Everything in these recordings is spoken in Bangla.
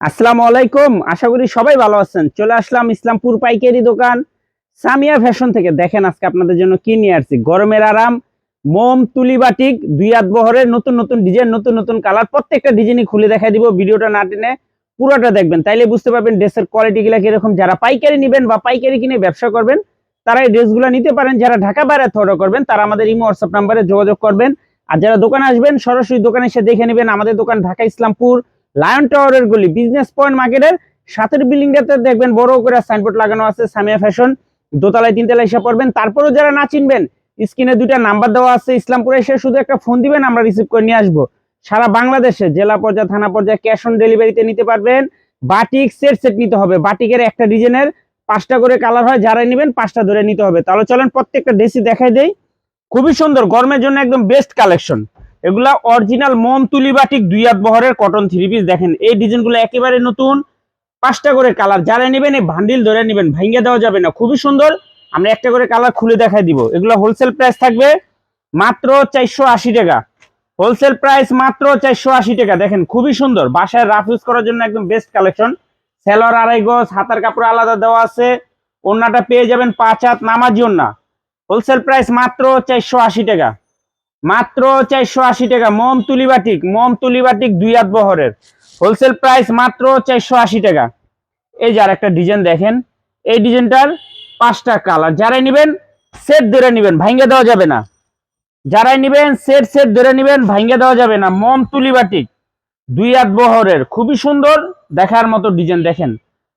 আসসালামু আলাইকুম। আশা করি সবাই ভালো আছেন। চলে আসলাম ইসলামপুর পাইকারি দোকান। সামিয়া ফ্যাশন থেকে দেখেন আজকে আপনাদের জন্য কি নিয়ে আসছি। গরমের আরাম, মোম, তুলি বাটিক, দুই হাত বহরের নতুন নতুন ডিজাইন, নতুন নতুন কালার, প্রত্যেকটা ডিজাইনই খুলে দেখাই দিব। ভিডিওটা না টেনে পুরোটা দেখবেন। তাইলে বুঝতে পারবেন ড্রেসের কোয়ালিটি গুলা কীরকম। যারা পাইকারি নেবেন বা পাইকারি কিনে ব্যবসা করবেন, তারা এই ড্রেসগুলো নিতে পারেন। যারা ঢাকা বাইরে অর্ডার করবেন, তারা আমাদের ইমো, হোয়াটসঅ্যাপ নাম্বারে যোগাযোগ করবেন। আর যারা দোকানে আসবেন, সরাসরি দোকানে এসে দেখে নেবেন। আমাদের দোকান ঢাকা ইসলামপুর। লায়ন টাওয়ারের গলি বিজনেস পয়েন্ট মার্কেটের সাথের বিল্ডিংটাতে দেখবেন বড় করে সাইনবোর্ড লাগানো আছে সামিয়া ফ্যাশন দোতলায় তিনতলায় এসে পড়বেন। তারপরেও যারা না চিনবেন স্ক্রিনে দুইটা নাম্বার দেওয়া আছে, ইসলামপুরে এসে শুধু একটা ফোন দিবেন, আমরা রিসিভ করে নিয়ে আসব। সারা বাংলাদেশে, জেলা পর্যায়ে, থানা পর্যায়ে ক্যাশ অন ডেলিভারিতে নিতে পারবেন। বাটিক সেট সেট নিতে হবে। বাটিকের একটা ডিজাইনের পাঁচটা করে কালার হয়, যারাই নেবেন পাঁচটা ধরে নিতে হবে। তাহলে চলেন প্রত্যেকটা ড্রেসই দেখাই দেই। খুবই সুন্দর, গরমের জন্য একদম বেস্ট কালেকশন এগুলা অরিজিনাল মোম তুলি বাটিক দুই হাত বহরের কটন থ্রি পিস দেখেন, এই ডিজাইনগুলো একেবারে নতুন। পাঁচটা করে কালার যারা নেবেন, এই ভান্ডিল ধরে নেবেন ভাঙ্গে দেওয়া যাবে না। খুবই সুন্দর। আমরা একটা করে কালার খুলে দেখাই দিব। এগুলো হোলসেল প্রাইস থাকবে মাত্র চারশো আশি টাকা। হোলসেল প্রাইস মাত্র চারশো আশি টাকা। দেখেন, খুবই সুন্দর। বাসায় রাফ ইউজ করার জন্য একদম বেস্ট কালেকশন সেলর আড়াই গজ, হাতার কাপড় আলাদা দেওয়া আছে। ওন্নাটা পেয়ে যাবেন পাঁচ হাত নামার জন্য হোলসেল প্রাইস মাত্র চারশো আশি টাকা। মাত্র চারশো আশি টাকা। মম তুলি বাটিক, মোম তুলি বাটিক দুই হাত বহরের। হোলসেল প্রাইস মাত্র চারশো আশি টাকা। এই যার একটা ডিজাইন দেখেন, এই ডিজাইনটার পাঁচটা কালার যারাই নেবেন সেট ধরে নেবেন, ভাঙ্গে দেওয়া যাবে না। যারাই নেবেন সেট সেট ধরে নেবেন, ভাঙ্গে দেওয়া যাবে না। মম তুলি বাটিক দুই হাত বহরের। খুবই সুন্দর দেখার মতো ডিজাইন দেখেন।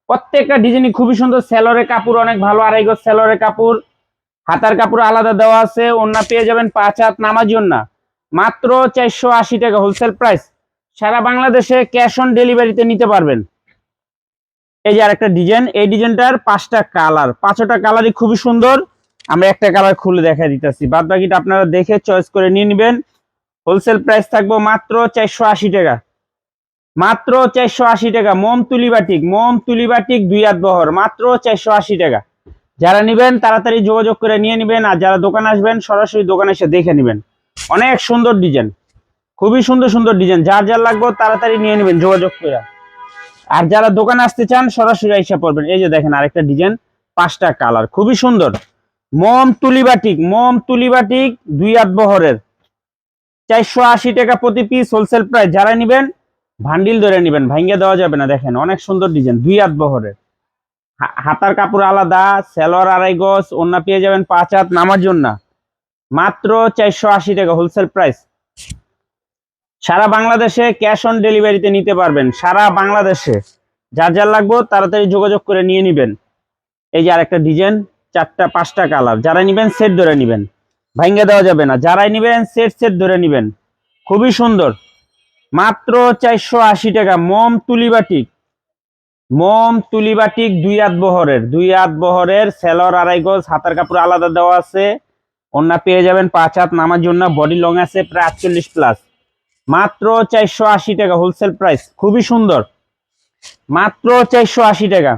প্রত্যেকটা ডিজাইনই খুবই সুন্দর। সেলরের কাপড় অনেক ভালো, আড়াই গজ সেলরের কাপড়। হাতার কাপড় আলাদা দেওয়া আছে ওন্না পেয়ে যাবেন পাঁচ হাত নামাজি ওন্না মাত্র চারশো আশি টাকা হোলসেল প্রাইস সারা বাংলাদেশে ক্যাশ অন ডেলিভারিতে নিতে পারবেন। এই যে আরেকটা ডিজাইন এই ডিজাইনটার পাঁচটা কালার পাঁচটা কালারই খুবই সুন্দর। আমরা একটা কালার খুলে দেখা দিতেছি। বাদ বাকিটা আপনারা দেখে চয়েস করে নিয়ে নেবেন। হোলসেল প্রাইস থাকব মাত্র চারশো আশি টাকা। মাত্র চারশো আশি টাকা। মোম তুলি বাটিক, মোম তুলি বাটিক দুই হাত বহর। মাত্র চারশো আশি টাকা। যারা নেবেন, তাড়াতাড়ি যোগাযোগ করে নিয়ে নেবেন আর যারা দোকানে আসবেন, সরাসরি দোকানে এসে দেখে নেবেন। অনেক সুন্দর ডিজাইন। খুবই সুন্দর সুন্দর ডিজাইন। যার যার লাগবে, তাড়াতাড়ি নিয়ে নেবেন যোগাযোগ করে। আর যারা দোকানে আসতে চান, সরাসরি এসে পড়বেন। এই যে দেখেন, আরেকটা ডিজাইন, পাঁচটা কালার। খুবই সুন্দর। মোম তুলিবাটিক মোম তুলিবাটিক দুই হাত বহরের। চারশো আশি টাকা প্রতি পিস হোলসেল প্রাইস যারা নেবেন, ভান্ডিল ধরে নেবেন ভাঙ্গে দেওয়া যাবে না। দেখেন, অনেক সুন্দর ডিজাইন, দুই হাত বহরের। হাতার কাপড় আলাদা সেলর আড়াই গজ অন্য পেয়ে যাবেন পাঁচ হাত নামার জন্য। মাত্র চারশো আশি টাকা হোলসেল প্রাইস সারা বাংলাদেশে ক্যাশ অন ডেলিভারিতে নিতে পারবেন, সারা বাংলাদেশে। যার যার লাগবে তাড়াতাড়ি যোগাযোগ করে নিয়ে নেবেন। এই যে আরেকটা ডিজাইন চারটা, পাঁচটা কালার যারা নিবেন সেট ধরে নিবেন। ভাঙ্গে দেওয়া যাবে না। যারাই নিবেন সেট সেট ধরে নিবেন। খুবই সুন্দর। মাত্র চারশো আশি টাকা, মোম তুলিবাটিক মোম তুলিবাটিক দুই হাত বহরের, দুই হাত বহরের সেলর, আড়াই গজ, হাতার কাপড় আলাদা দেওয়া আছে। অন্য পেয়ে যাবেন পাঁচ হাত নামার জন্য, বডি লং আছে প্রায় আটচল্লিশ প্লাস। মাত্র চারশো আশি টাকা হোলসেল প্রাইস খুবই সুন্দর। মাত্র চারশো আশি টাকা।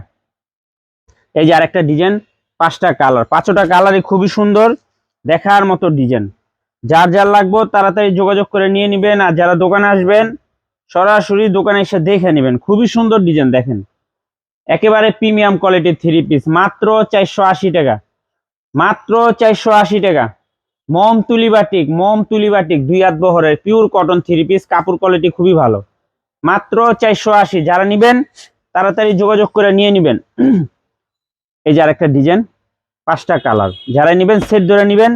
এই যে আরেকটা ডিজাইন, পাঁচটা কালার। পাঁচটা কালারই খুবই সুন্দর, দেখার মতো ডিজাইন। যার যার লাগবে তাড়াতাড়ি যোগাযোগ করে নিয়ে নেবেন, আর যারা দোকানে আসবেন, সরাসরি দোকানে এসে দেখে নেবেন। খুবই সুন্দর ডিজাইন, দেখেন। একেবারে প্রিমিয়াম কোয়ালিটির থ্রি পিস, মাত্র চারশো আশি টাকা। মাত্র চারশো আশি টাকা। মম তুলি বাটিক, মম তুলি বাটিক, দুই হাত বহরের পিওর কটন থ্রি পিস কাপড় কোয়ালিটি খুবই ভালো। মাত্র চারশো আশি। যারা নিবেন, তাড়াতাড়ি যোগাযোগ করে নিয়ে নেবেন। এই যে আরেকটা ডিজাইন পাঁচটা কালার যারাই নিবেন সেট ধরে নিবেন,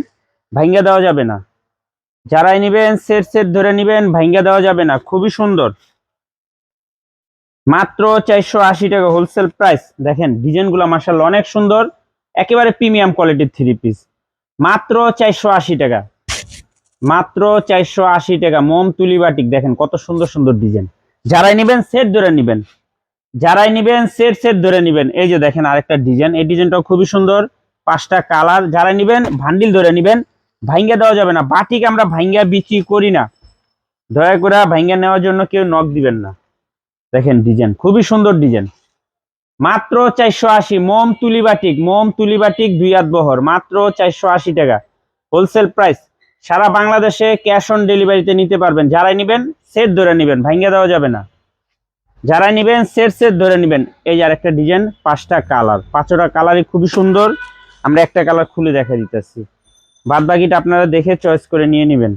ভাঙ্গা দেওয়া যাবে না। যারাই নিবেন সেট সেট ধরে নিবেন, ভাঙ্গা দেওয়া যাবে না। খুবই সুন্দর। মাত্র চারশো আশি টাকা হোলসেল প্রাইস দেখেন, ডিজাইনগুলো মার্শাল অনেক সুন্দর, একেবারে প্রিমিয়াম কোয়ালিটির থ্রি পিস মাত্র চারশো আশি টাকা। মাত্র চারশো আশি টাকা মোম তুলি বাটিক। দেখেন, কত সুন্দর সুন্দর ডিজাইন। যারাই নিবেন সেট ধরে নিবেন। যারাই নিবেন সেট সেট ধরে নিবেন। এই যে দেখেন, আরেকটা ডিজাইন। এই ডিজাইনটাও খুবই সুন্দর। পাঁচটা কালার যারাই নিবেন ভান্ডিল ধরে নিবেন। ভাঙ্গা দেওয়া যাবে না। বাটিক আমরা ভাঙ্গা বিক্রি করি না। দয়া করে ভাঙ্গা নেওয়ার জন্য কেউ নখ দিবেন না। দেখেন ডিজাইন, খুবই সুন্দর ডিজাইন। মাত্র চারশো আশি, মোম তুলি বাটিক, মোম তুলি বাটিক দুই হাত বহর, মাত্র চারশো আশি টাকা। হোলসেল প্রাইস সারা বাংলাদেশে ক্যাশ অন ডেলিভারিতে নিতে পারবেন। যারাই নিবেন সেট ধরে নিবেন, ভাঙ্গা দেওয়া যাবে না। যারাই নেবেন সেট সেট ধরে নেবেন। এই যে আরেকটা ডিজাইন, পাঁচটা কালার। পাঁচটা কালারই খুবই সুন্দর। আমরা একটা কালার খুলে দেখা দিতেছি। বাদ বাকিটা আপনারা দেখে চয়েস করে নিয়ে নেবেন।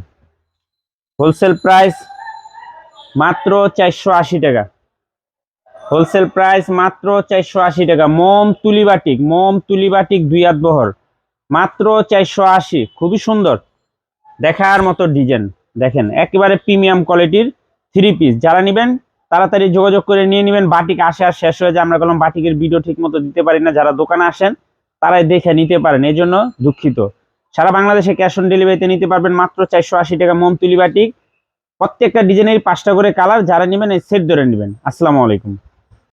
হোলসেল প্রাইস মাত্র চারশো আশি টাকা। হোলসেল প্রাইস মাত্র চারশো আশি টাকা। মোম তুলি বাটিক, মোম তুলি বাটিক দুই হাত বহর। মাত্র চারশো আশি, খুবই সুন্দর। দেখার মতো ডিজাইন দেখেন, একেবারে প্রিমিয়াম কোয়ালিটির থ্রি পিস যারা নেবেন, তাড়াতাড়ি যোগাযোগ করে নিয়ে নেবেন। বাটিক আসে আর শেষ হয়ে যায়। আমরা বললাম, বাটিকের ভিডিও ঠিক মতো দিতে পারি না। যারা দোকানে আসেন, তারাই দেখে নিতে পারেন। এই জন্য দুঃখিত। সারা বাংলাদেশে ক্যাশ অন ডেলিভারিতে নিতে পারবেন মাত্র চারশো আশি টাকা মোম তুলি বাটিক। প্রত্যেকটা ডিজাইনের পাঁচটা করে কালার যারা নেবেন, এই সেট ধরে নেবেন। আসসালামু আলাইকুম।